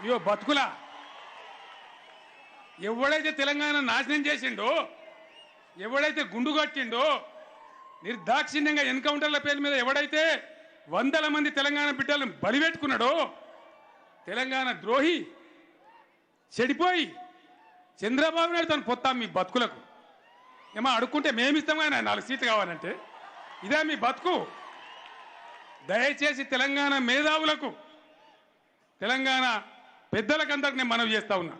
అయ్యో బతుకులా. ఎవడైతే తెలంగాణ నాశనం చేసిండో ఎవడైతే గుండు కట్టిండో నిర్దాక్షిణ్యంగా ఎన్కౌంటర్ల పేరు మీద ఎవడైతే వందల మంది తెలంగాణ బిడ్డలను బలిపెట్టుకున్నాడో తెలంగాణ ద్రోహి చెడిపోయి చంద్రబాబు నాయుడు తను పొత్తాం మీ బతుకులకు. ఏమో అడుక్కుంటే మేమిస్తాం కానీ నాలుగు సీట్లు కావాలంటే. ఇదే మీ బతుకు. దయచేసి తెలంగాణ మేధావులకు తెలంగాణ పెద్దలకందరికి నేను మనవి చేస్తా ఉన్నా.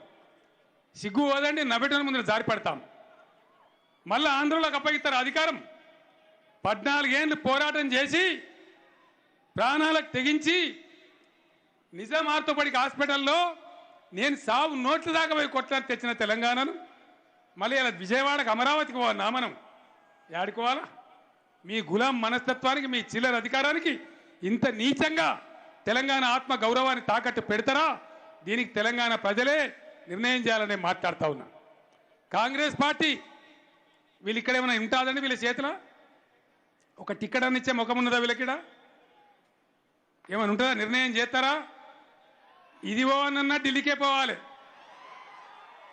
సిగ్గు వదండి నవ్వటం ముందు జారి పడతాం. మళ్ళా ఆంధ్రలోకి అప్పగిస్తారు అధికారం. పద్నాలుగేళ్ళు పోరాటం చేసి ప్రాణాలకు తెగించి నిజాం ఆర్థోపడిక్ హాస్పిటల్లో నేను సావు నోట్ల దాకా పోయి కొట్లాడి తెచ్చిన తెలంగాణను మళ్ళీ ఇలా విజయవాడకు అమరావతికి పోవాలి మనం ఏడుకోవాలా మీ గులాం మనస్తత్వానికి మీ చిల్లర అధికారానికి ఇంత నీచంగా తెలంగాణ ఆత్మ గౌరవాన్ని తాకట్టు పెడతారా? దీనికి తెలంగాణ ప్రజలే నిర్ణయం చేయాలని మాట్లాడుతూ ఉన్నా కాంగ్రెస్ పార్టీ వీళ్ళు ఇక్కడ ఏమైనా ఉంటుందండి వీళ్ళ చేతిలో? ఒక టికెట్ అని ఇచ్చే ముఖం ఉన్నదా వీళ్ళకిడ? ఏమైనా ఉంటుందా? నిర్ణయం చేస్తారా? ఇది పోవనన్నా ఢిల్లీకే పోవాలి.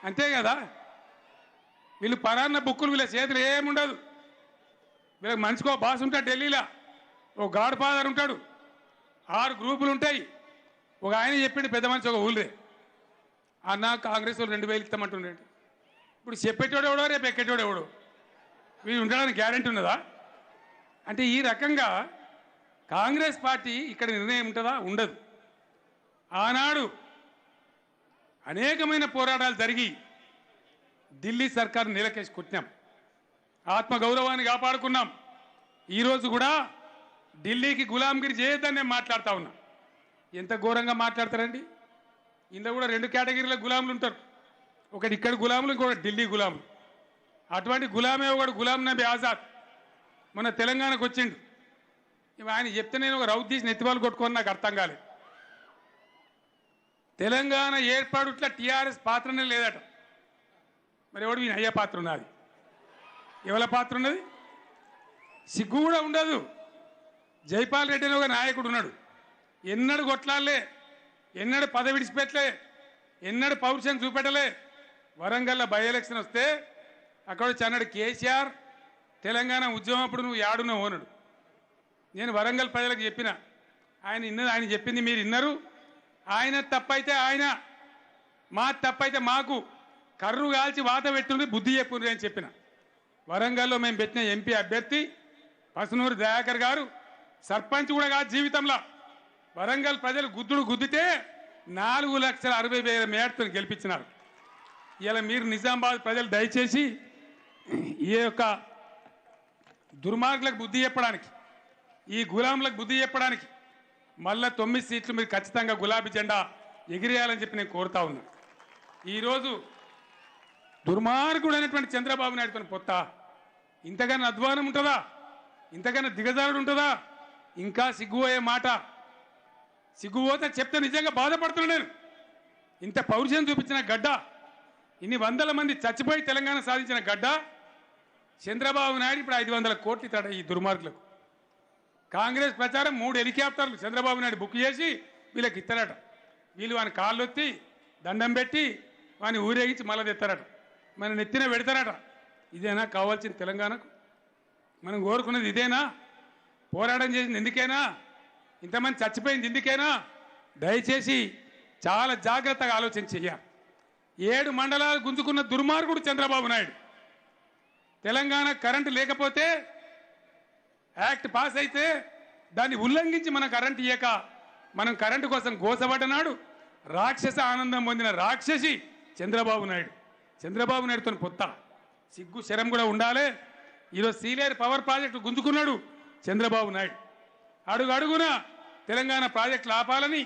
అంతే కదా? వీళ్ళు పరాన్న బుక్కులు వీళ్ళ చేతులు ఏముండదు. వీళ్ళకి మనిషికో బాస్ ఉంటాడు ఢిల్లీలో. ఓ గాడ్ ఫాదర్ ఉంటాడు. ఆరు గ్రూపులు ఉంటాయి. ఒక ఆయన చెప్పిండు పెద్ద మనిషి ఒక ఊళ్ళే. అన్న కాంగ్రెస్ వాళ్ళు రెండు వేలు ఇస్తామంటుండేది ఇప్పుడు చెప్పేటోడు ఎవడో రేపు ఎక్కేటోడు ఎవడో? వీడు ఉండడానికి గ్యారంటీ ఉన్నదా? అంటే ఈ రకంగా కాంగ్రెస్ పార్టీ ఇక్కడ నిర్ణయం ఉంటుందా? ఉండదు. ఆనాడు అనేకమైన పోరాటాలు జరిగి ఢిల్లీ సర్కార్ నీలకేసి కొట్టినాం. ఆత్మగౌరవాన్ని కాపాడుకున్నాం. ఈరోజు కూడా ఢిల్లీకి గులాంగిరి చేయొద్దని నేను మాట్లాడుతూ ఉన్నా. ఎంత ఘోరంగా మాట్లాడతారండి? ఇందులో కూడా రెండు కేటగిరీల గులాములు ఉంటారు. ఒకటి ఇక్కడ గులాములు ఇంకొకటి ఢిల్లీ గులాములు. అటువంటి గులామే ఒకడు గులాం నబీ ఆజాద్. మన తెలంగాణకు వచ్చిండు. ఆయన చెప్తే నేను ఒక రౌత్ తీసి నెత్తివాళ్ళు కొట్టుకొని నాకు అర్థం కాలేదు. తెలంగాణ ఏర్పాటుట్ల టీఆర్ఎస్ పాత్రనే లేదట. మరి ఎవడు? ఈయన అయ్యే పాత్ర ఉన్నది. ఎవరి పాత్ర ఉన్నది? సిగ్గు కూడా ఉండదు. జైపాల్ రెడ్డి అని ఒక నాయకుడు ఉన్నాడు. ఎన్నడు కొట్లాడలే ఎన్నడు పద విడిచిపెట్టలే ఎన్నడు పౌరుషం చూపెట్టలే. వరంగల్లో బై ఎలక్షన్ వస్తే అక్కడ వచ్చి అన్నాడు కేసీఆర్. తెలంగాణ ఉద్యమం అప్పుడు నువ్వు యాడున్న ఓనడు. నేను వరంగల్ ప్రజలకు చెప్పిన ఆయన ఇన్నది ఆయన చెప్పింది మీరు ఇన్నారు. ఆయన తప్పైతే ఆయన మా తప్పైతే మాకు. కర్రు కాల్చి వాత పెట్టుండి బుద్ధి చెప్పుండ్రి అని చెప్పిన. వరంగల్లో మేము పెట్టిన ఎంపీ అభ్యర్థి పసునూరు దయాకర్ గారు. సర్పంచ్ కూడా కాదు జీవితంలో. వరంగల్ ప్రజలు గుద్దుడు గుద్దితే నాలుగు లక్షల అరవై వేల మేడతో గెలిపించినారు. ఇలా మీరు నిజామాబాద్ ప్రజలు దయచేసి ఈ యొక్క దుర్మార్గులకు బుద్ధి చెప్పడానికి ఈ గులాంలకు బుద్ధి చెప్పడానికి మళ్ళా తొమ్మిది సీట్లు మీరు ఖచ్చితంగా గులాబీ జెండా ఎగిరేయాలని చెప్పి నేను కోరుతా ఉన్నా. ఈరోజు దుర్మార్గుడైనటువంటి చంద్రబాబు నాయుడు తన పొత్త ఇంతకన్నా అధ్వానం ఉంటుందా? ఇంతకన్నా దిగజారుడు ఉంటుందా? ఇంకా సిగ్గుపోయే మాట సిగ్గుపోతే చెప్తే నిజంగా బాధపడుతున్నా నేను. ఇంత పౌరుషం చూపించిన గడ్డ ఇన్ని వందల మంది చచ్చిపోయి తెలంగాణ సాధించిన గడ్డ చంద్రబాబు నాయుడు ఇప్పుడు ఐదు వందల కోట్లు ఇస్తాడు ఈ దుర్మార్గులకు. కాంగ్రెస్ ప్రచారం మూడు హెలికాప్టర్లు చంద్రబాబు నాయుడు బుక్ చేసి వీళ్ళకి ఇస్తారట. వీళ్ళు వాని కాళ్ళు ఎత్తి దండం పెట్టి వాని ఊరేగించి మళ్ళీ తెస్తారట. మన నెత్తిన పెడతారట. ఇదేనా కావాల్సిన తెలంగాణకు? మనం కోరుకున్నది ఇదేనా? పోరాటం చేసింది ఎందుకైనా? ఇంతమంది చచ్చిపోయింది ఎందుకేనా దయచేసి చాలా జాగ్రత్తగా ఆలోచన చెయ్యాలి ఏడు మండలాలు గుంజుకున్న దుర్మార్గుడు చంద్రబాబు నాయుడు. తెలంగాణ కరెంటు లేకపోతే యాక్ట్ పాస్ అయితే దాన్ని ఉల్లంఘించి మన కరెంట్ ఇయ్యక మనం కరెంటు కోసం గోసబడ్డనాడు రాక్షస ఆనందం పొందిన రాక్షసి చంద్రబాబు నాయుడు. చంద్రబాబు నాయుడుతో పొత్త. సిగ్గు శరం కూడా ఉండాలి. ఈరోజు సీలేరు పవర్ ప్రాజెక్టు గుంజుకున్నాడు చంద్రబాబు నాయుడు. అడుగు అడుగునా తెలంగాణ ప్రాజెక్టులు ఆపాలని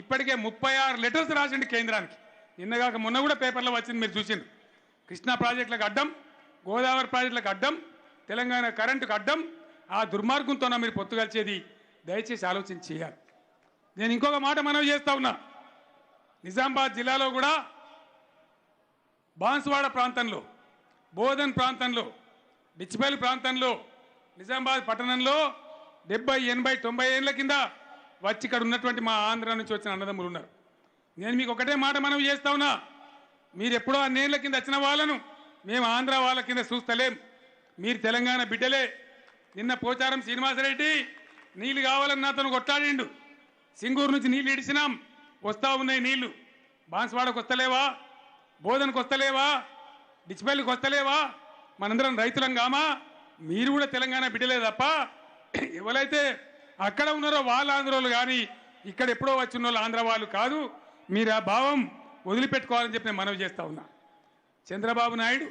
ఇప్పటికే ముప్పై ఆరు లెటర్స్ రాసిండు కేంద్రానికి. నిన్నగాక మొన్న కూడా పేపర్లో వచ్చింది మీరు చూసిండు కృష్ణా ప్రాజెక్టులకు అడ్డం గోదావరి ప్రాజెక్టులకు అడ్డం తెలంగాణ కరెంటుకు అడ్డం ఆ దుర్మార్గంతో మీరు పొత్తు కలిసేది. దయచేసి ఆలోచన చేయాలి. నేను ఇంకొక మాట మనవి చేస్తా ఉన్నా. నిజామాబాద్ జిల్లాలో కూడా బాన్స్వాడ ప్రాంతంలో బోధన్ ప్రాంతంలో బిచ్చిపల్లి ప్రాంతంలో నిజామాబాద్ పట్టణంలో డెబ్బై ఎనభై తొంభై ఏళ్ళ కింద వచ్చి ఇక్కడ ఉన్నటువంటి మా ఆంధ్ర నుంచి వచ్చిన అన్నదమ్ములు ఉన్నారు. నేను మీకు ఒకటే మాట మనం చేస్తా ఉన్నా. మీరు ఎప్పుడో అన్నేళ్ళ కింద వచ్చిన వాళ్ళను మేము ఆంధ్ర వాళ్ళ కింద చూస్తలేం. మీరు తెలంగాణ బిడ్డలే. నిన్న పోచారం శ్రీనివాసరెడ్డి నీళ్ళు కావాలని అతను కొట్లాడిండు. సింగూరు నుంచి నీళ్ళు ఇడిచినాం. వస్తా ఉన్నాయి నీళ్ళు. బాన్స్వాడకు వస్తలేవా? బోధనకు వస్తలేవా? డిచ్పల్లికి వస్తలేవా? మనందరం రైతులం కామా? మీరు కూడా తెలంగాణ బిడ్డలే తప్ప ఎవరైతే అక్కడ ఉన్నారో వాళ్ళ ఆంధ్రోళ్ళు కానీ ఇక్కడ ఎప్పుడో వచ్చిన వాళ్ళు ఆంధ్ర వాళ్ళు కాదు. మీరు ఆ భావం వదిలిపెట్టుకోవాలని చెప్పి నేను మనవి చేస్తా ఉన్నా. చంద్రబాబు నాయుడు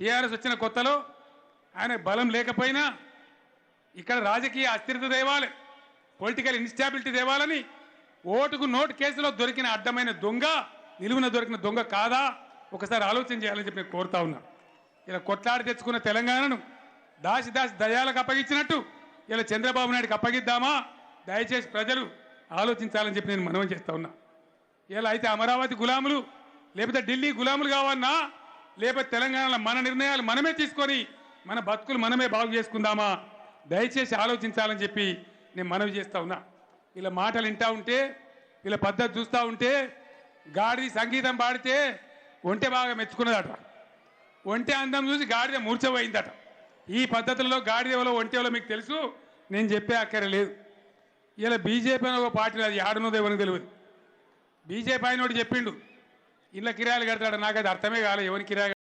టీఆర్ఎస్ వచ్చిన కొత్తలో ఆయన బలం లేకపోయినా ఇక్కడ రాజకీయ అస్థిరత తేవాలి పొలిటికల్ ఇన్స్టాబిలిటీ తేవాలని ఓటుకు నోటు కేసులో దొరికిన అడ్డమైన దొంగ నిలువున దొరికిన దొంగ కాదా? ఒకసారి ఆలోచన చేయాలని చెప్పి నేను కోరుతా ఉన్నా. ఇలా కొట్లాడి తెచ్చుకున్న తెలంగాణను దాసి దాసి దయాలకు అప్పగించినట్టు ఇలా చంద్రబాబు నాయుడుకి అప్పగిద్దామా? దయచేసి ప్రజలు ఆలోచించాలని చెప్పి నేను మనవి చేస్తా ఉన్నా. ఇలా అయితే అమరావతి గులాములు లేకపోతే ఢిల్లీ గులాములు కావన్నా లేకపోతే తెలంగాణలో మన నిర్ణయాలు మనమే తీసుకొని మన బతుకులు మనమే బాగు చేసుకుందామా? దయచేసి ఆలోచించాలని చెప్పి నేను మనవి చేస్తా ఉన్నా. ఇలా మాటలు వింటా ఉంటే ఇలా పద్ధతి చూస్తూ ఉంటే గాడిది సంగీతం పాడితే ఒంటె బాగా మెచ్చుకున్నదట. ఒంటె అందం చూసి గాడిద మూర్చబోయిందట ఈ పద్ధతుల్లో గాడిదేవలో ఒంటేవలో మీకు తెలుసు నేను చెప్పే అక్కర లేదు. ఇలా బీజేపీ అని ఒక పార్టీ అది ఆడున్నదో ఎవరికి తెలియదు. బీజేపీ ఆయన ఒకటి చెప్పిండు ఇళ్ళ కిరాయిలు కడతాడు నాకు అది అర్థమే కాలే ఎవరి కిరాయి